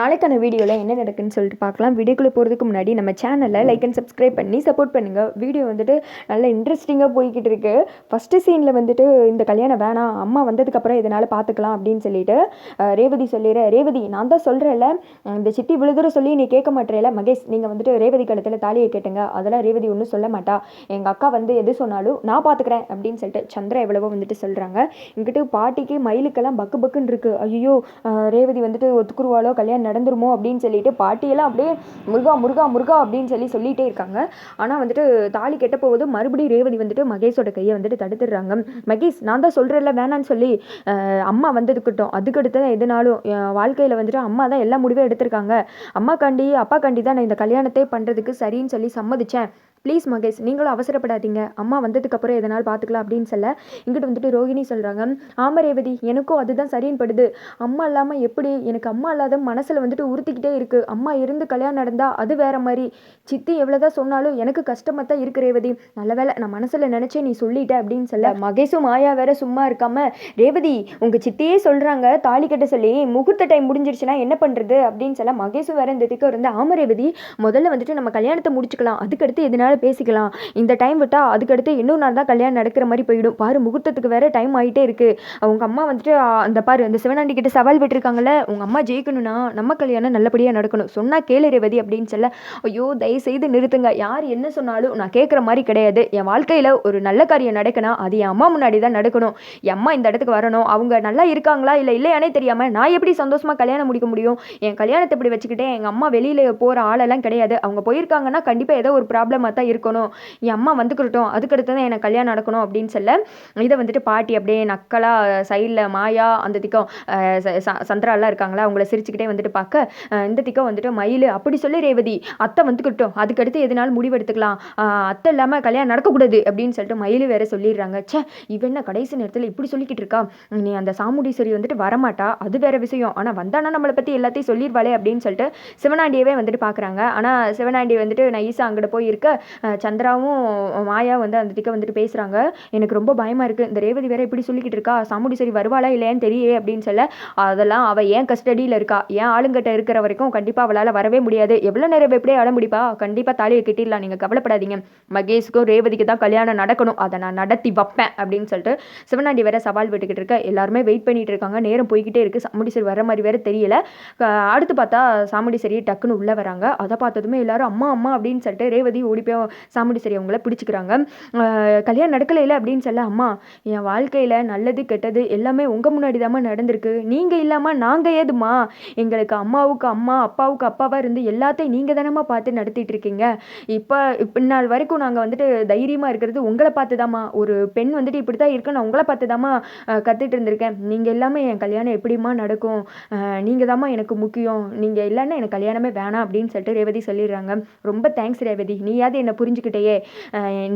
நாளைக்கான வீடியோவில் என்ன நடக்குன்னு சொல்லிட்டு பார்க்கலாம். வீடியோக்குள்ளே போகிறதுக்கு முன்னாடி நம்ம சேனலை லைக் அண்ட் சப்ஸ்கிரைப் பண்ணி சப்போர்ட் பண்ணுங்கள் வீடியோ வந்துட்டு நல்ல இன்ட்ரெஸ்டிங்காக போய்கிட்டு இருக்கு. ஃபஸ்ட்டு சீனில் வந்துட்டு இந்த கல்யாணம் வேணாம் அம்மா வந்ததுக்கப்புறம் இதனால் பார்த்துக்கலாம் அப்படின்னு சொல்லிட்டு ரேவதி சொல்லிடுற ரேவதி நான் தான் சொல்கிறேன்ல இந்த சித்தி விழுதுற சொல்லி நீ கேட்க மாட்டேல மகேஷ் நீங்கள் வந்துட்டு ரேவதி கழுத்தில் தாலியை கேட்டுங்க. அதெல்லாம் ரேவதி ஒன்றும் சொல்ல மாட்டா. எங்கள் அக்கா வந்து எது சொன்னாலும் நான் பார்த்துக்கிறேன் அப்படின்னு சொல்லிட்டு சந்திரா எவ்வளவோ வந்துட்டு சொல்கிறாங்க இங்கிட்டு பாட்டிக்கு மயிலுக்கெல்லாம் பக்கு பக்குன்னு இருக்குது ஐயோ ரேவதி வந்துட்டு ஒத்துக்குருவாளோ கல்யாணம் நடந்துருமோ அப்படின்னு சொல்லிட்டு பாட்டியெல்லாம் அப்படியே முருகா முருகா முருகா அப்படின்னு சொல்லி சொல்லிகிட்டே இருக்காங்க. ஆனால் வந்துட்டு தாலி கெட்ட போகுது மறுபடியும் ரேவதி வந்துட்டு மகேஷோட கையை வந்துட்டு தடுத்துடுறாங்க. மகேஷ் நான் தான் சொல்கிறேன்ல வேணான்னு சொல்லி அம்மா வந்ததுக்கிட்டோம் அதுக்கடுத்து தான் எதுனாலும் வாழ்க்கையில் வந்துட்டு அம்மா தான் எல்லா முடிவும் எடுத்திருக்காங்க. அம்மா காண்டி அப்பா காண்டி தான் நான் இந்த கல்யாணத்தை பண்ணுறதுக்கு சரின்னு சொல்லி சம்மதிச்சேன். ப்ளீஸ் மகேஷ் நீங்களும் அவசரப்படாதீங்க. அம்மா வந்ததுக்கப்புறம் எதனால் பார்த்துக்கலாம் அப்படின்னு சொல்ல இங்கிட்டு வந்துட்டு ரோகிணி சொல்கிறாங்க ஆமாம் ரேவதி எனக்கும் அதுதான் சரின்னு படுது அம்மா இல்லாமல் எப்படி? எனக்கு அம்மா இல்லாத மனசில் வந்துட்டு உறுத்திக்கிட்டே இருக்குது அம்மா இருந்து கல்யாணம் நடந்தால் அது வேற மாதிரி சித்தி எவ்வளோதான் சொன்னாலும் எனக்கு கஷ்டமாக தான் இருக்கு ரேவதி. நல்ல வேளை நான் மனசில் நினச்சே நீ சொல்லிட்ட அப்படின்னு சொல்ல மகேஷும் மாயா வேற சும்மா இருக்காமல் ரேவதி உங்கள் சித்தியே சொல்கிறாங்க தாலி கட்ட சொல்லி முகூர்த்த டைம் முடிஞ்சிருச்சுன்னா என்ன பண்ணுறது அப்படின்னு சொல்ல மகேஷும் வேற இந்த திக்கம் இருந்து ஆமரேவதி முதல்ல வந்துட்டு நம்ம கல்யாணத்தை முடிச்சுக்கலாம். அதுக்கடுத்து எதனால பேசிக்கலாம். இந்த டைம் விட்டால் அதுக்கடுத்து இன்னொரு நாள் தான் கல்யாணம் நடக்கிற மாதிரி போயிடும். பாரு முகூர்த்தத்துக்கு வேற டைம் ஆகிட்டே இருக்குது அவங்க அம்மா வந்துட்டு அந்த பாரு அந்த சிவனாண்டி கிட்ட சவால் விட்டுருக்காங்கல்ல உங்க அம்மா ஜெயிக்கணும்னா நம்ம கல்யாணம் நல்லபடியாக நடக்கணும். சொன்னால் கேளு ரேவதி அப்படின்னு சொல்ல ஐயோ தயவு செய்து நிறுத்துங்க. யார் என்ன சொன்னாலும் நான் கேட்குற மாதிரி கிடையாது. என் வாழ்க்கையில் ஒரு நல்ல காரியம் நடக்கணும் அது என் அம்மா முன்னாடி தான் நடக்கணும். என் அம்மா இந்த இடத்துக்கு வரணும். அவங்க நல்லா இருக்காங்களா இல்லை இல்லையானே தெரியாமல் நான் எப்படி சந்தோஷமாக கல்யாணம் முடிக்க முடியும்? என் கல்யாணத்தை இப்படி வச்சுக்கிட்டே எங்கள் அம்மா வெளியில் போகிற ஆளெல்லாம் கிடையாது. அவங்க போயிருக்காங்கன்னா கண்டிப்பாக ஏதோ ஒரு ப்ராப்ளமாக தான் இருக்கணும். என் அம்மா வந்துக்கிட்டோம். அதுக்கடுத்து தான் எனக்கு கல்யாணம் நடக்கணும் அப்படின்னு சொல்ல இதை வந்துட்டு பாட்டி அப்படியே நக்கலாக சைடில் மாயா அந்த திக்கம் ச- ச- சந்திராலாம் இருக்காங்களா அவங்கள சிரிச்சுக்கிட்டே வந்துட்டு பார்க்க இந்த திக்கம் வந்துட்டு மயில் அப்படி சொல்லி ரேவதி அத்தை வந்துக்கிட்டோம். அதுக்கடுத்து எதுனாலும் முடிவெடுத்துக்கலாம் அத்தை இல்லாமல் கல்யாணம் நடக்கக்கூடாது அப்படின்னு சொல்லிட்டு மயில் வேற சொல்லிடுறாங்க. ச்சே இவன் என்ன கடைசி நேரத்தில் இப்படி சொல்லிக்கிட்டு இருக்கா? நீ அந்த சாமுடீஸ்வரி வந்துட்டு வரமாட்டா? அது வேற விஷயம். ஆனால் வந்தானா நம்மளை பற்றி எல்லாத்தையும் சொல்லிடுவாளே அப்படின்னு சொல்லிட்டு சிவனாண்டியவே வந்துட்டு பார்க்குறாங்க ஆனால் சிவனாண்டி வந்துட்டு நைஸாக அங்கிட்ட போய் இருக்க சந்திராவும் மாயா வந்து அந்த திக்க வந்துட்டு பேசுகிறாங்க எனக்கு ரொம்ப பயமாக இருக்குது இந்த ரேவதி வேற இப்படி சொல்லிக்கிட்டு இருக்கா? சரி வருவாளா இல்லையான்னு தெரியே அப்படின்னு சொல்ல அதெல்லாம் அவள் ஏன் கஸ்டடியில் இருக்கா? ஏன் ஆளுங்கிட்ட இருக்கிற வரைக்கும் கண்டிப்பாக அவளால் வரவே முடியாது. எவ்வளோ நேரம் எப்படியே அட முடிப்பா கண்டிப்பாக தாலியை கட்டிடலாம். நீங்கள் கவலைப்படாதீங்க. மகேஷ்க்கும் ரேவதிக்கு தான் கல்யாணம் நடக்கணும். அதை நான் நடத்தி வைப்பேன் அப்படின்னு சொல்லிட்டு சிவனாண்டி வேற சவால் விட்டுக்கிட்டு இருக்க. எல்லாருமே வெயிட் பண்ணிட்டு இருக்காங்க. நேரம் போய்கிட்டே இருக்கு. சரி வர மாதிரி வேற தெரியல. அடுத்து பார்த்தா சாமுண்டீஸ்வரி டக்குன்னு உள்ளே வராங்க. அதை பார்த்ததுமே எல்லாரும் அம்மா அம்மா அப்படின்னு சொல்லிட்டு ரேவதி ஓடி போய் சாமுடி சரியை அவங்கள பிடிச்சிக்கிறாங்க. கல்யாணம் நடக்கலையில அப்படின்னு சொல்ல அம்மா என் வாழ்க்கையில் நல்லது கெட்டது எல்லாமே உங்கள் முன்னாடி தாம்மா நடந்திருக்கு. நீங்கள் இல்லாமல் நாங்கள் ஏதும்மா? எங்களுக்கு அம்மாவுக்கு அம்மா அப்பாவுக்கு அப்பாவாக இருந்து எல்லாத்தையும் நீங்கள் தானம்மா பார்த்து நடத்திட்டு இருக்கீங்க. இப்போ இப்போ நாள் வரைக்கும் நாங்கள் வந்துட்டு தைரியமாக இருக்கிறது உங்களை பார்த்து தாம்மா ஒரு பெண் வந்துட்டு இப்படி தான் இருக்கு நான் உங்களை பார்த்து தாம்மா கற்றுட்டு இருந்திருக்கேன். நீங்கள் எல்லாமே என் கல்யாணம் எப்படிம்மா நடக்கும்? நீங்கள் தாம்மா எனக்கு முக்கியம். நீங்கள் இல்லைன்னா எனக்கு கல்யாணமே வேணாம். அப்படின்னு சொல்லிட்டு ரேவதி சொல்லிடுறாங்க. ரொம்ப தேங்க்ஸ் ரேவதி. நீயாவது என்னை புரிஞ்சுக்கிட்டேயே.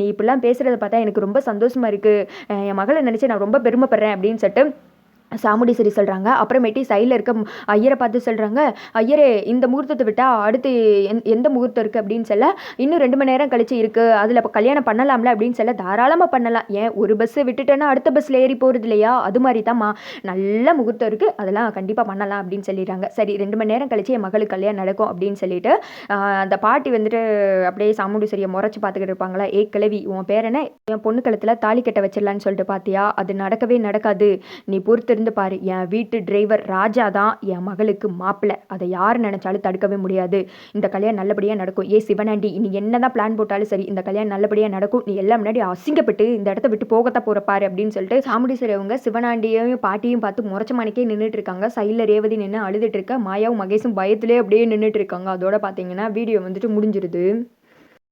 நீ இப்படிலாம் பேசுகிறத பார்த்தா எனக்கு ரொம்ப சந்தோஷமாக இருக்குது என் மகளை நினச்சி நான் ரொம்ப பெருமைப்படுறேன் அப்படின்னு சொல்லிட்டு சாமுண்டீஸ்வரி சொல்கிறாங்க அப்புறமேட்டி சைடில் இருக்க ஐயரை பார்த்து சொல்கிறாங்க ஐயரே இந்த முகூர்த்தத்தை விட்டால் அடுத்து எந் எந்த முகூர்த்தம் இருக்குது அப்படின்னு சொல்ல இன்னும் ரெண்டு மணி நேரம் கழிச்சு இருக்குது அதில் இப்போ கல்யாணம் பண்ணலாம்ல? அப்படின்னு சொல்ல தாராளமாக பண்ணலாம். ஏன் ஒரு பஸ்ஸை விட்டுட்டேன்னா அடுத்த பஸ்ஸில் ஏறி போகிறது இல்லையா? அது மாதிரி தான்மா நல்ல முகூர்த்தம் இருக்குது அதெல்லாம் கண்டிப்பாக பண்ணலாம். அப்படின்னு சொல்லிடுறாங்க. சரி ரெண்டு மணி நேரம் கழிச்சு என் மகளுக்கு கல்யாணம் நடக்கும். அப்படின்னு சொல்லிட்டு அந்த பாட்டி வந்துட்டு அப்படியே சாமுண்டீஸ்வரியை முறைச்சி பார்த்துக்கிட்டு இருப்பாங்களா? ஏ கிழவி உன் பேர் என்ன என் பொண்ணு கழுத்தில் தாலி கட்ட வச்சிடலான்னு சொல்லிட்டு பார்த்தியா அது நடக்கவே நடக்காது. நீ பொறுத்து இருந்து பாரு என் வீட்டு டிரைவர் ராஜா தான் என் மகளுக்கு மாப்பிள்ளை. அதை யார் நினைச்சாலும் தடுக்கவே முடியாது. இந்த கல்யாணம் நல்லபடியாக நடக்கும். ஏ சிவனாண்டி நீ என்ன தான் பிளான் போட்டாலும் சரி இந்த கல்யாணம் நல்லபடியாக நடக்கும். நீ எல்லாம் முன்னாடி அசிங்கப்பட்டு இந்த இடத்த விட்டு போகத்தான் போகிற பாரு அப்படின்னு சொல்லிட்டு சாமுண்டீஸ்வரி அவங்க சிவனாண்டியையும் பாட்டியும் பார்த்து முறைச்ச மணிக்கே நின்றுட்டு இருக்காங்க. சைடில் ரேவதி நின்று அழுதுட்டு இருக்க. மாயாவும் மகேஷும் பயத்திலே அப்படியே நின்றுட்டு இருக்காங்க. அதோட பார்த்தீங்கன்னா வீடியோ வந்துட்டு முடிஞ்சிருது.